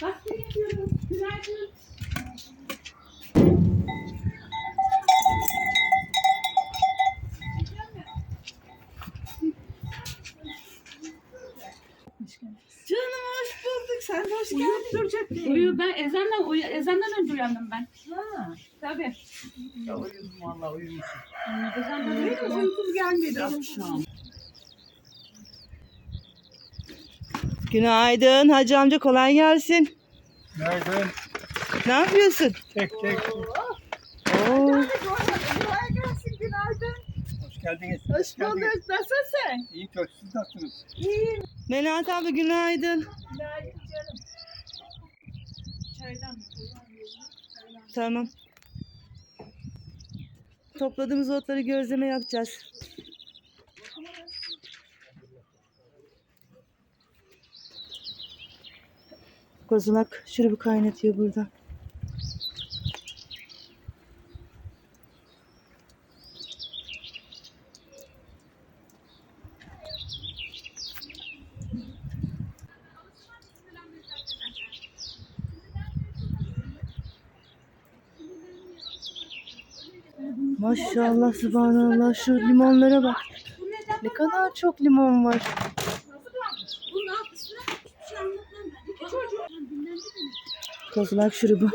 Gazete yapıyorum. Günaydın. Canım hoş bulduk. Sen de hoş geldin. Duracak değil. Uyu ben ezandan uyu, ezandan önce uyandım ben. Ha. Tabii. Ya uyudum valla uyumuşum. Ezandan Benim önce uyandım. uykum gelmedi akşam. Günaydın Hacı amca kolay gelsin. Günaydın. Ne yapıyorsun? Çek çek. Oo, Kolay gelsin günaydın. Hoş geldiniz. Hoş bulduk. Nasılsın? İyi çok siz nasılsınız? İyiyim. Melahat abla günaydın. Günaydın canım. Çaydan. Tamam. Topladığımız otları gözleme yapacağız. Kozulak şurubu kaynatıyor burada. Maşallah subhanallah şu limonlara bak. Ne kadar çok limon var. Kozulak şurubu.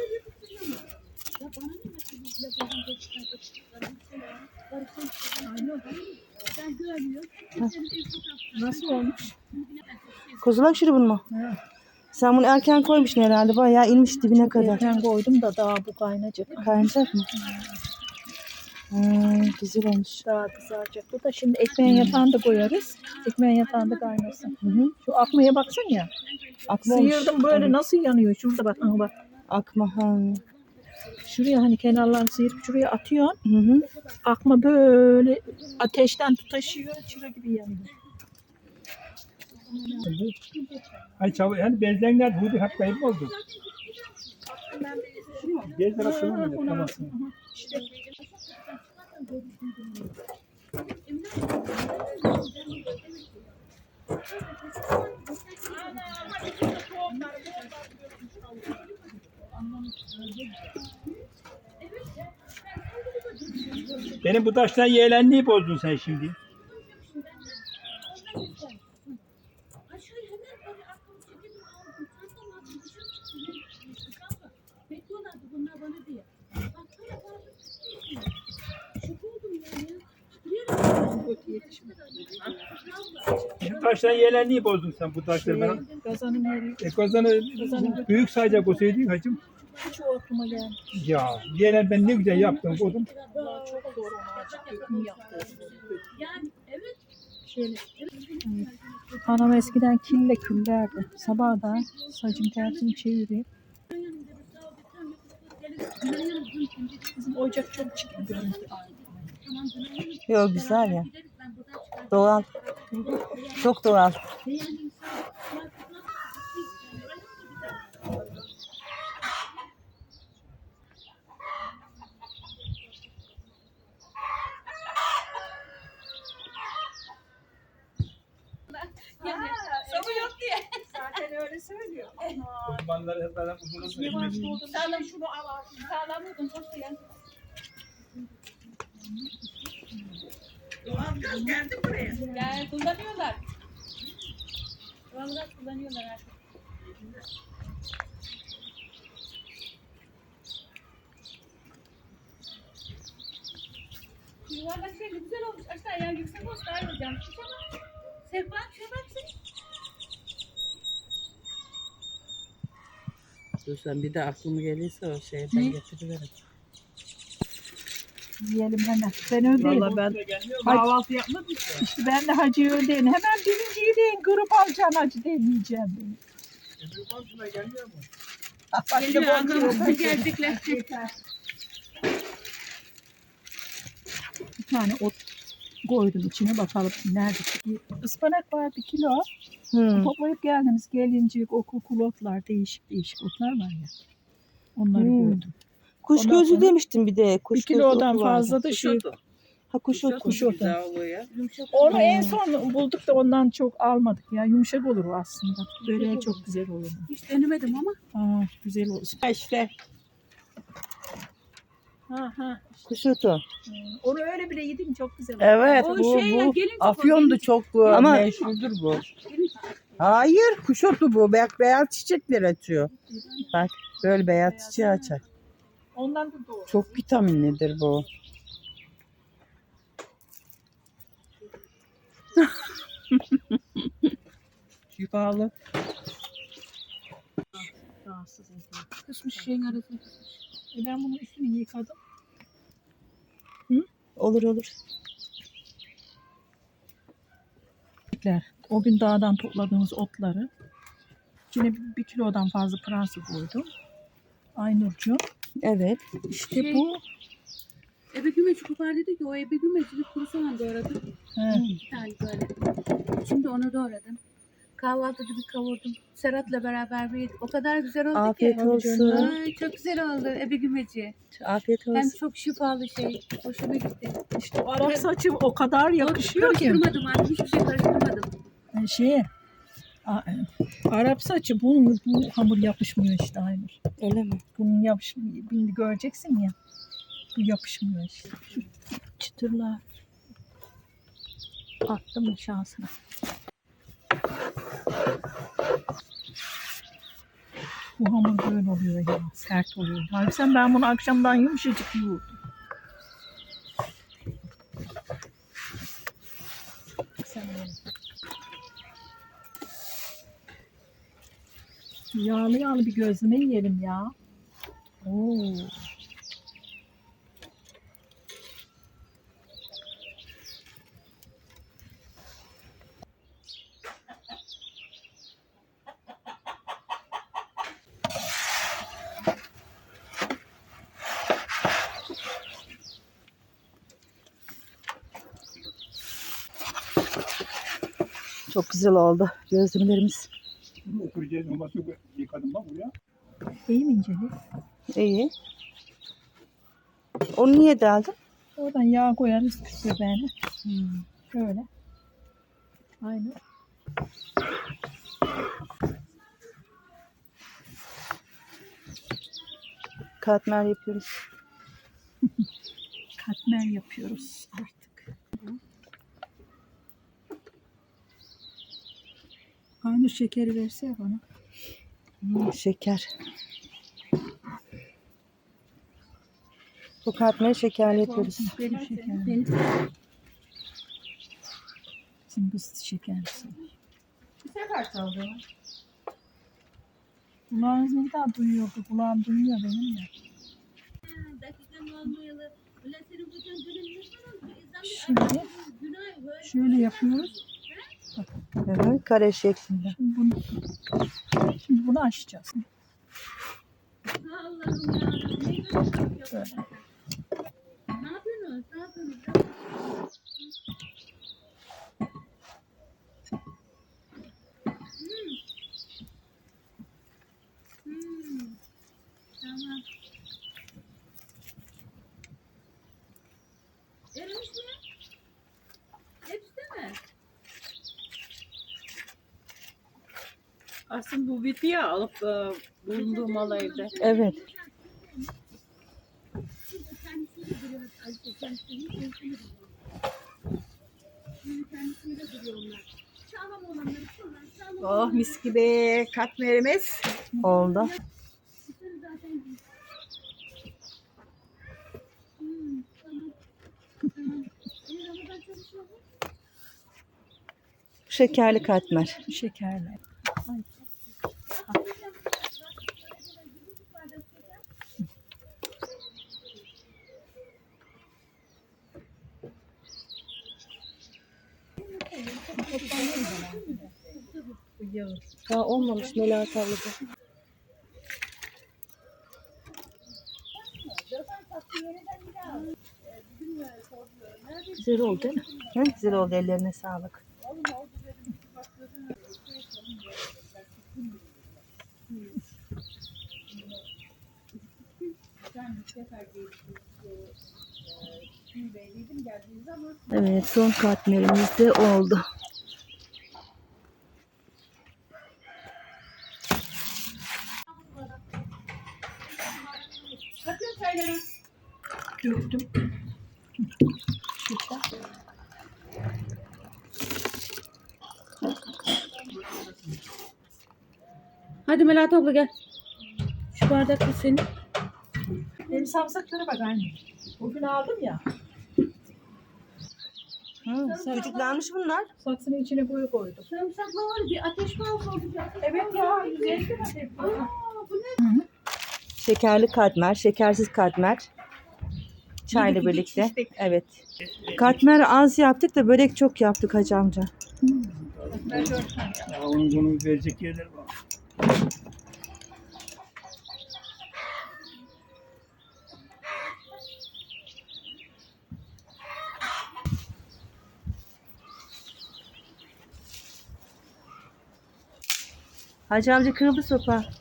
Nasıl olmuş? Kozulak şurubun mu? Sen bunu erken koymuşsun herhalde. Bayağı inmiş dibine kadar. Ben koydum da daha bu kaynayacak. Kaynayacak mı? Hmm, güzel olmuş. Daha kızaracak. Bu da şimdi ekmeğin yatağını da koyarız. Ekmeğin yatağında kaynasın. Hı hı. Şu akmaya baksana ya. Akma olmuş. Sıyırdım böyle nasıl yanıyor. Şurada bak. aha bak. Akma. Ha. Şuraya hani kenarlarını sıyırıp şuraya atıyorsun. Hı hı. Akma böyle ateşten tutaşıyor. Çıra gibi yanıyor. Hani çav hani benzenler bu hep kayıp oldu. Gel tarafına mı? Tamam. Benim bu taştan yeğlenliği bozdun sen şimdi. Taştan yeğlenliği bozdun sen bu taşları. Ben, Gazanın yeri e, kazanı büyük sayacak olsaydı hacım. hiç o aklıma geldi. Ya yeğlen ben ne güzel yaptım bozdum. Vallahi çok zor onu açık döküm yaptı. Şöyle. Anam eskiden kille küllerdi. Sabah da saçın tersini. Bizim ocak çok çıkıyor. Yok güzel ya. Doğal. Çok doğal. Öyle söylüyor. Kurbanları hep beraber uzun uzun Sağlam şunu al. Sağlam udun sosu ya. Doğalgaz geldi buraya. Yani kullanıyorlar. Doğalgaz kullanıyorlar artık. Yuvarlak şey güzel olmuş. Aşağıya yüksek olsun daha iyi hocam. Şuna bak. Sevba şuna bak sen. Dur sen bir de aklıma gelirse o şeyden getiriverim. Yiyelim hemen. Ben öldeyim. Valla ben Kahvaltı yapmadım. İşte ben de hacı öldeyim. Hemen birinci yiyin. Grup alacaksın hacı demeyeceğim beni. komşuna gelmiyor mu? Geliyor arkamızda geldikler. Bir tane ot koydum içine bakalım nerede. Ispanak var bir kilo. Hı. Toplayıp geldiğimiz gelincik, okul kulotlar, değişik değişik otlar var ya. Onları Hmm. koydum. Kuş Ondan gözü sonra- demiştin bir de. Kuş bir gözü kilodan otu vardı. fazla da şu Ha kuş otu. Kuş otu. Güzel oluyor. Onu en son bulduk da ondan çok almadık ya. Yumuşak olur o aslında. Böreğe çok güzel olur. Hiç denemedim ama. Aa, güzel olur. Ha işte. Ha ha. Kuş otu. Onu öyle bile yedim çok güzel olur. Evet O bu, şey ya, bu gelince Afyon'da çok e, Ama- meşhurdur bu. Hayır kuş otu bu. Bak beyaz çiçekler açıyor. Bak böyle beyaz çiçeği açar. Ondan da doğru. Çok vitaminlidir bu. Şifalı. Rahatsız ediyor. Kısmış şeyin arasını. E ben bunun üstünü yıkadım. Olur olur. O gün dağdan topladığımız otları yine bir, bir kilodan fazla pransı koydum. Aynurcu. Evet. İşte Şey- bu. Ebe gümeci kopar dedi ki o ebe gümeci kuru soğan doğradım. He, İki tane böyle. Şimdi onu doğradım. Kahvaltıda bir kavurdum. Serhat'la beraber bir yedik. O kadar güzel oldu Afiyet ki. olsun. Ay, çok güzel oldu ebe gümeci. Afiyet Hem olsun. çok şifalı şey. Hoşuma gitti. işte o Arap saçı o kadar yakışıyor ki. Karıştırmadım artık. Hiçbir şey karıştırmadım. E, Şeye, Arap saçı bunun bu hamur yapışmıyor işte Aynur. Öyle mi? Bunun yapış, şimdi göreceksin ya. Bu yapışmıyor işte. Şu çıtırlar. Attım şansına. Bu hamur böyle oluyor ya. Sert oluyor. Halbuki ben bunu akşamdan yumuşacık yoğurdum. Sen öyle. Yağlı yağlı bir gözleme yiyelim ya. Oo. Çok güzel oldu gözlemlerimiz. Oturacağız. Olması yıkadım bak buraya. İyi mi inceli? İyi. Onu niye deldin? Oradan yağ koyarız göbeğine. Şöyle. Aynen. Katmer yapıyoruz. Katmer yapıyoruz artık. Aynı şekeri verse bana. Hmm, şeker. Bu katmeri şekerli yapıyoruz. Benim şeker. Benim Şimdi bu şekerlisi. bir sefer çaldım. Kulağınız ne kadar duyuyordu? Kulağım duyuyor benim ya. Şimdi şöyle yapıyoruz. Hı hı, kare şeklinde. Şimdi bunu, şimdi bunu açacağız. Allah'ım ya. Böyle. yapıyorsun? Ne yapıyorsunuz? Ne yapıyorsunuz? Hmm. Hmm. Tamam. Erimiş mi? Hepsi de mi? Aslında bu bitti ya alıp e, bulunduğum alayda. Evet. Oh mis gibi katmerimiz. Oldu. Şekerli katmer. Şekerle. Ay. Daha olmamış Melahat ablacığım. Güzel oldu değil mi? Hı, güzel oldu ellerine sağlık. Evet son katmerimiz de oldu. Döktüm. Şeker. Hadi Melahat abla gel. Şu bardak da senin. Benim samsaklara bak anne. Bugün aldım ya. Hı, çocuklarmış bunlar. Saksının içine boya koydum. Sarımsakla var bir ateş bağlısı olacak. Evet ya. Güzel bir adet. Şekerli katmer, şekersiz katmer. Çayla birlikte. Evet. Katmer az yaptık da börek çok yaptık hacı amca. Ya onun bunu verecek yerler var. Hacı amca kırıldı sopa.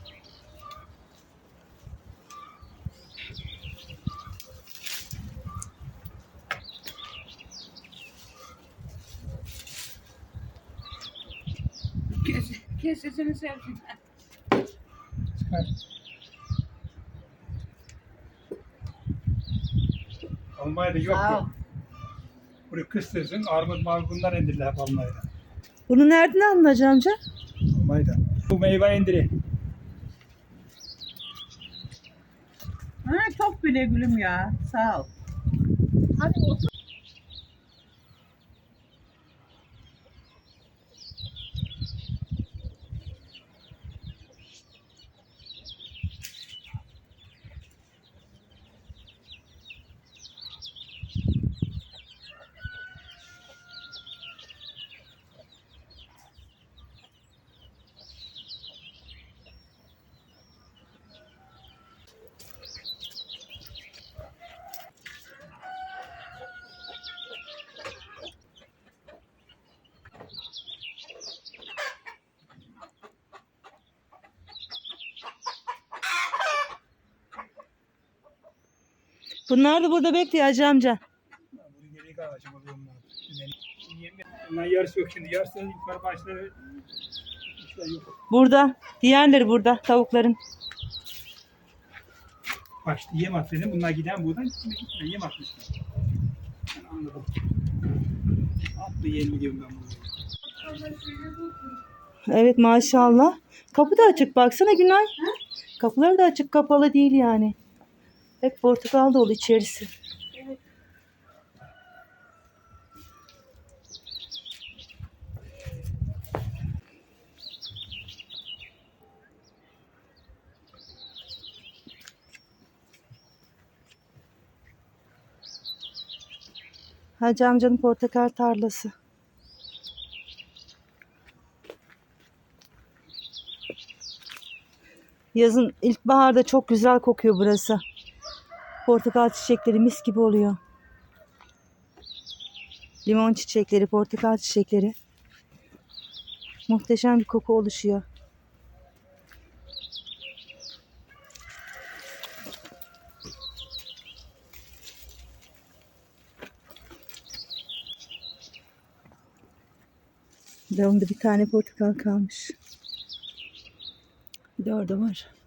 Sesini sevsin. Çıkar. Almanya'da yok yok. Buraya kıstırsın, armut marmut bunlar indirdiler hep Almanya'da. Bunu nereden hacı amca? Almanya'da. Bu meyve indiri. Ha, çok bile gülüm ya. Sağ ol. Bunlar da burada bekliyor hacı amca. Bunu geri kalacağım oluyor bunlar. Yarısı yok şimdi. Yarısı yukarı başları işte yok. Burada. Diğerleri burada tavukların. Başta yem at dedim. Bunlar giden buradan gitme gitme yem atmışlar. Ben anladım. Atlı yem gidiyorum ben buraya. Evet maşallah. Kapı da açık baksana Günay. Kapıları da açık kapalı değil yani. Hep portakal dolu içerisi. Hacı amcanın portakal tarlası. Yazın ilkbaharda çok güzel kokuyor burası. Portakal çiçekleri mis gibi oluyor. Limon çiçekleri, portakal çiçekleri. Muhteşem bir koku oluşuyor. Dalımda bir tane portakal kalmış. Bir de orada var.